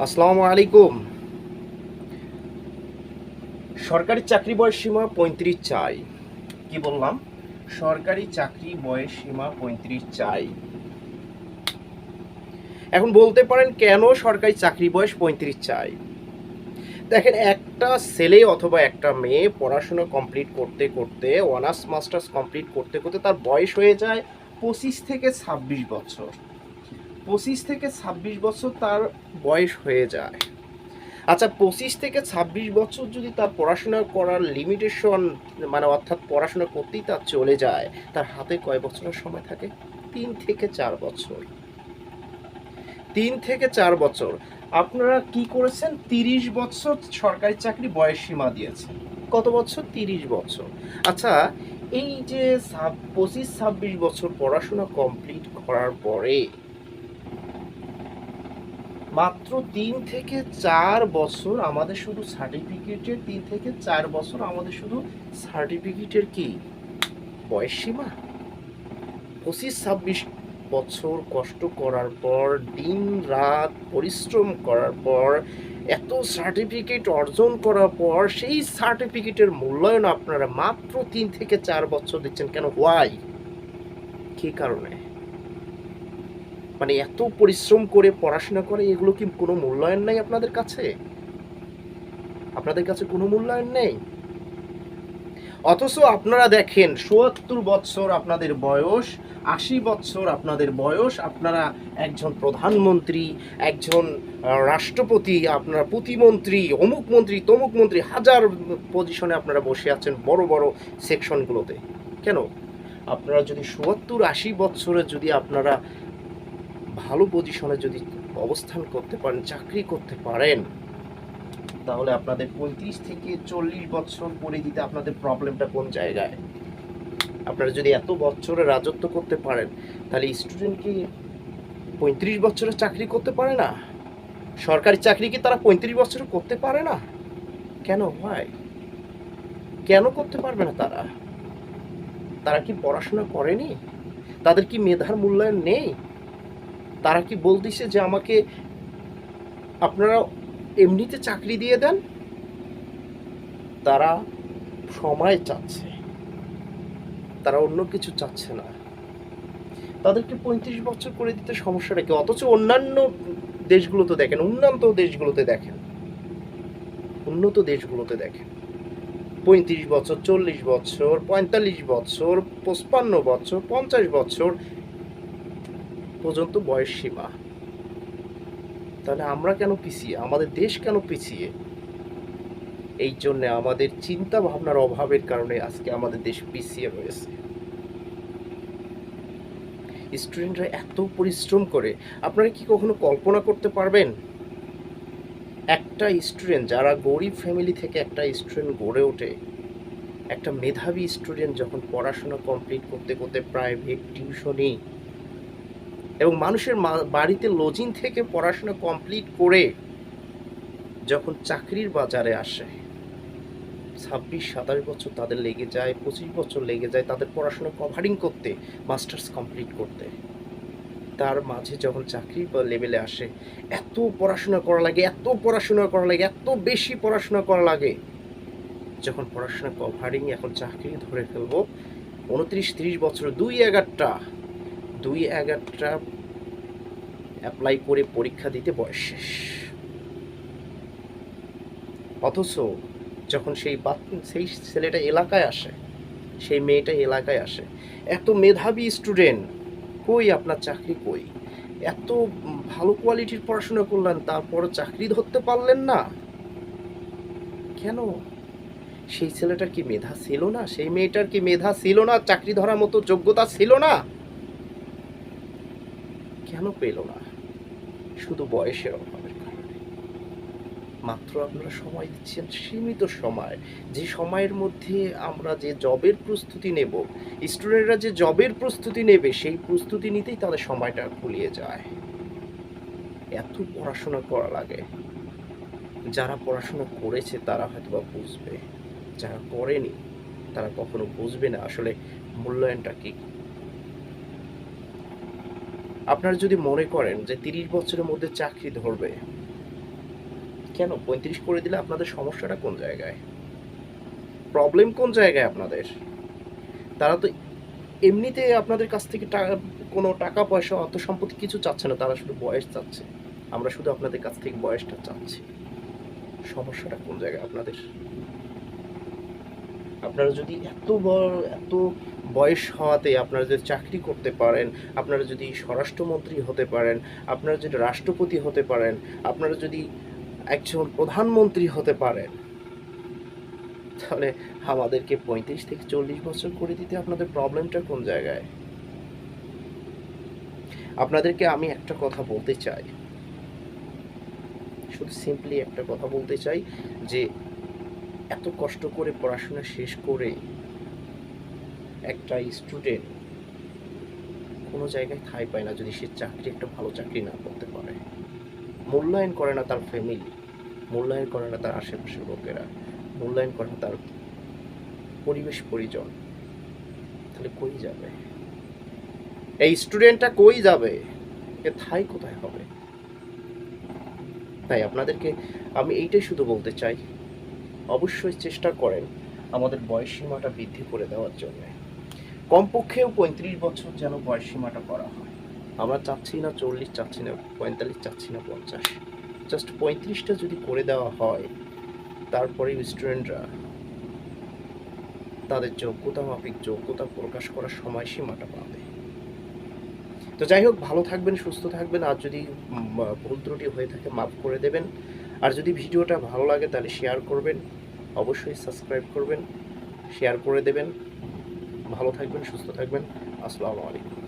আসসালামু আলাইকুম। সরকারি চাকরি বয়স সীমা পঁয়ত্রিশ চাই। কি বললাম? সরকারি চাকরি বয়স সীমা পঁয়ত্রিশ চাই। এখন বলতে পারেন কেন সরকারি চাকরি বয়স পঁয়ত্রিশ চাই? দেখেন, একটা ছেলে অথবা একটা মেয়ে পড়াশোনা কমপ্লিট করতে করতে অনার্স মাস্টার্স কমপ্লিট করতে করতে তার বয়স হয়ে যায় পঁচিশ থেকে ছাব্বিশ বছর। পঁচিশ থেকে ছাব্বিশ বছর তার বয়স হয়ে যায়। আচ্ছা পঁচিশ থেকে ছাব্বিশ বছর যদি তার পড়াশোনা করার লিমিটেশন মানে অর্থাৎ পড়াশোনা করতেই তার চলে যায়, তার হাতে কয় বছরের সময় থাকে? তিন থেকে চার বছর। তিন থেকে চার বছর। আপনারা কি করেছেন? তিরিশ বছর সরকারি চাকরি বয়স সীমা দিয়েছেন। কত বছর? তিরিশ বছর। আচ্ছা এই যে পঁচিশ ছাব্বিশ বছর পড়াশোনা কমপ্লিট করার পরে মাত্র তিন থেকে চার বছর আমাদের শুধু সার্টিফিকেটের তিন থেকে চার বছর আমাদের শুধু সার্টিফিকেটের কি? বয়স সীমা? পঁচিশ ছাব্বিশ বছর কষ্ট করার পর, দিন রাত পরিশ্রম করার পর, এত সার্টিফিকেট অর্জন করার পর, সেই সার্টিফিকেটের মূল্যায়ন আপনারা মাত্র তিন থেকে চার বছর দিচ্ছেন। কেন? ওয়াই কি কারণে? মানে এত পরিশ্রম করে পড়াশোনা করে, এগুলো কি কোনো মূল্যায়ন নেই আপনাদের কাছে? আপনাদের কাছে কোনো মূল্যায়ন নেই? অথচ আপনারা দেখেন, চুয়াত্তর বছর আপনাদের বয়স, আশি বছর আপনাদের বয়স, আপনারা একজন প্রধানমন্ত্রী, একজন রাষ্ট্রপতি, আপনারা প্রতিমন্ত্রী, অমুক মন্ত্রী, তমুক মন্ত্রী, হাজার পজিশনে আপনারা বসে আছেন বড় বড় সেকশনগুলোতে। কেন? আপনারা যদি চুয়াত্তর, আশি বছরে যদি আপনারা ভালো পজিশনে যদি অবস্থান করতে পারেন, চাকরি করতে পারেন, তাহলে আপনাদের পঁয়ত্রিশ থেকে চল্লিশ বছর পরে দিতে আপনাদের প্রবলেমটা কোন জায়গায়? আপনারা যদি এত বছরে রাজত্ব করতে পারেন, তাহলে স্টুডেন্ট কি পঁয়ত্রিশ বছরের চাকরি করতে পারে না? সরকারি চাকরি কি তারা পঁয়ত্রিশ বছরে করতে পারে না? কেন? হয় কেন করতে পারবে না তারা? তারা কি পড়াশোনা করেনি? তাদের কি মেধার মূল্যায়ন নেই? তারা কি বলতেছে যে আমাকে আপনারা এমনিতে চাকরি দিয়ে দেন? তারা সময় চাচ্ছে। তারা অন্য কিছু চাচ্ছে না। তাদেরকে পঁয়ত্রিশ বছর করে দিতে সমস্যাটা কি? অথচ অন্যান্য দেশগুলোতে দেখেন, উন্নত দেশগুলোতে দেখেন। উন্নত দেশগুলোতে দেখেন। পঁয়ত্রিশ বছর, চল্লিশ বছর, পঁয়তাল্লিশ বছর, পঁচপান্ন বছর, পঞ্চাশ বছর পর্যন্ত বয়স সীমা। তাহলে আমরা কেন পিছিয়ে? আমাদের দেশ কেন পিছিয়ে? এই জন্য আমাদের চিন্তা ভাবনার অভাবের কারণে আজকে আমাদের দেশ পিছিয়ে রয়েছে স্টুডেন্টরা এত পরিশ্রম করে, আপনারা কি কখনো কল্পনা করতে পারবেন? একটা স্টুডেন্ট, যারা গরিব ফ্যামিলি থেকে একটা স্টুডেন্ট গড়ে ওঠে, একটা মেধাবী স্টুডেন্ট যখন পড়াশোনা কমপ্লিট করতে করতে প্রাইভেট টিউশনি এবং মানুষের বাড়িতে লজিং থেকে পড়াশোনা কমপ্লিট করে যখন চাকরির বাজারে আসে, ছাব্বিশ, সাতাশ বছর তাদের লেগে যায়, পঁচিশ বছর লেগে যায় তাদের পড়াশোনা কভারিং করতে মাস্টার্স কমপ্লিট করতে। তার মাঝে যখন চাকরি লেভেলে আসে, এত পড়াশোনা করা লাগে, এত পড়াশোনা করা লাগে, এত বেশি পড়াশোনা করা লাগে। যখন পড়াশোনা কভারিং এখন চাকরি ধরে ফেলব, উনত্রিশ, তিরিশ বছর দুই এগারটা দুই এগারটা অ্যাপ্লাই করে পরীক্ষা দিতে বয়স শেষ। অথচ যখন সেই সেই ছেলেটা এলাকায় আসে, সেই মেয়েটা এলাকায় আসে, এত মেধাবী স্টুডেন্ট কই আপনার চাকরি কই? এত ভালো কোয়ালিটির পড়াশোনা করলেন তারপর চাকরি ধরতে পারলেন না। কেন? সেই ছেলেটার কি মেধা ছিল না? সেই মেয়েটার কি মেধা ছিল না? চাকরি ধরার মতো যোগ্যতা ছিল না? কেন পেল না? শুধু বয়সের অভাবের কারণে। মাত্র আপনারা সময় দিচ্ছেন সীমিত সময়। যে সময়ের মধ্যে আমরা যে জবের প্রস্তুতি নেব, স্টুডেন্টরা যে জবের প্রস্তুতি নেবে, সেই প্রস্তুতি নিতেই তাদের সময়টা ফুলিয়ে যায়। এত পড়াশোনা করা লাগে। যারা পড়াশোনা করেছে, তারা হয়তো বা বুঝবে। যারা করেনি, তারা কখনো বুঝবে না। আসলে মূল্যায়নটা কি? আপনারা যদি মনে করেন যে তিরিশ বছরের মধ্যে চাকরি ধরবে, কেন? পঁয়ত্রিশ করে দিলে আপনাদের সমস্যাটা কোন জায়গায়? প্রবলেম কোন জায়গায় আপনাদের? তারা তো এমনিতে আপনাদের কাছ থেকে কোনো টাকা, পয়সা অর্থ সম্পত্তি কিছু চাচ্ছে না, তারা শুধু বয়স চাচ্ছে। আমরা শুধু আপনাদের কাছ থেকে বয়সটা চাচ্ছি। সমস্যাটা কোন জায়গায় আপনাদের? আপনারা যদি এত বড়, এত বয়স হওয়াতে আপনারা যদি চাকরি করতে পারেন, আপনারা যদি স্বরাষ্ট্রমন্ত্রী হতে পারেন, আপনারা যদি রাষ্ট্রপতি হতে পারেন, আপনারা যদি একজন প্রধানমন্ত্রী হতে পারেন, তাহলে আমাদেরকে পঁয়ত্রিশ থেকে চল্লিশ বছর করে দিতে আপনাদের প্রবলেমটা কোন জায়গায়? আপনাদেরকে আমি একটা কথা বলতে চাই। শুধু সিম্পলি একটা কথা বলতে চাই যে এত কষ্ট করে পড়াশোনা শেষ করে একটা স্টুডেন্ট কোনো জায়গায় ঠাঁই পায় না যদি সে চাকরি, একটা ভালো চাকরি না করতে পারে। মূল্যায়ন করে না তার ফ্যামিলি মূল্যায়ন করে না তার আশেপাশের লোকেরা, মূল্যায়ন করে না তার পরিবেশ পরিজন। তাহলে কই যাবে? এই স্টুডেন্টটা কই যাবে? এ ঠাই কোথায় হবে? তাই আপনাদেরকে আমি এইটাই শুধু বলতে চাই। অবশ্যই চেষ্টা করেন আমাদের বয়স সীমাটা বৃদ্ধি করে দেওয়ার জন্য। কমপক্ষেও পঁয়ত্রিশ বছর যেন বয়স সীমাটা করা হয়। আমরা চাচ্ছি না চল্লিশ, চাচ্ছি না পঁয়তাল্লিশ, চাচ্ছি না পঞ্চাশ। জাস্ট পঁয়ত্রিশটা যদি করে দেওয়া হয়, তারপরে স্টুডেন্টরা তাদের যোগ্যতা মাফিক যোগ্যতা প্রকাশ করার সময়সীমাটা পাবে তো যাই হোক, ভালো থাকবেন, সুস্থ থাকবেন, আর যদি ভুল ত্রুটি হয়ে থাকে, মাফ করে দেবেন। আর যদি ভিডিওটা ভালো লাগে, তাহলে শেয়ার করবেন। অবশ্যই সাবস্ক্রাইব করবেন শেয়ার করে দেবেন। ভালো থাকবেন সুস্থ থাকবেন। আসসালামু আলাইকুম।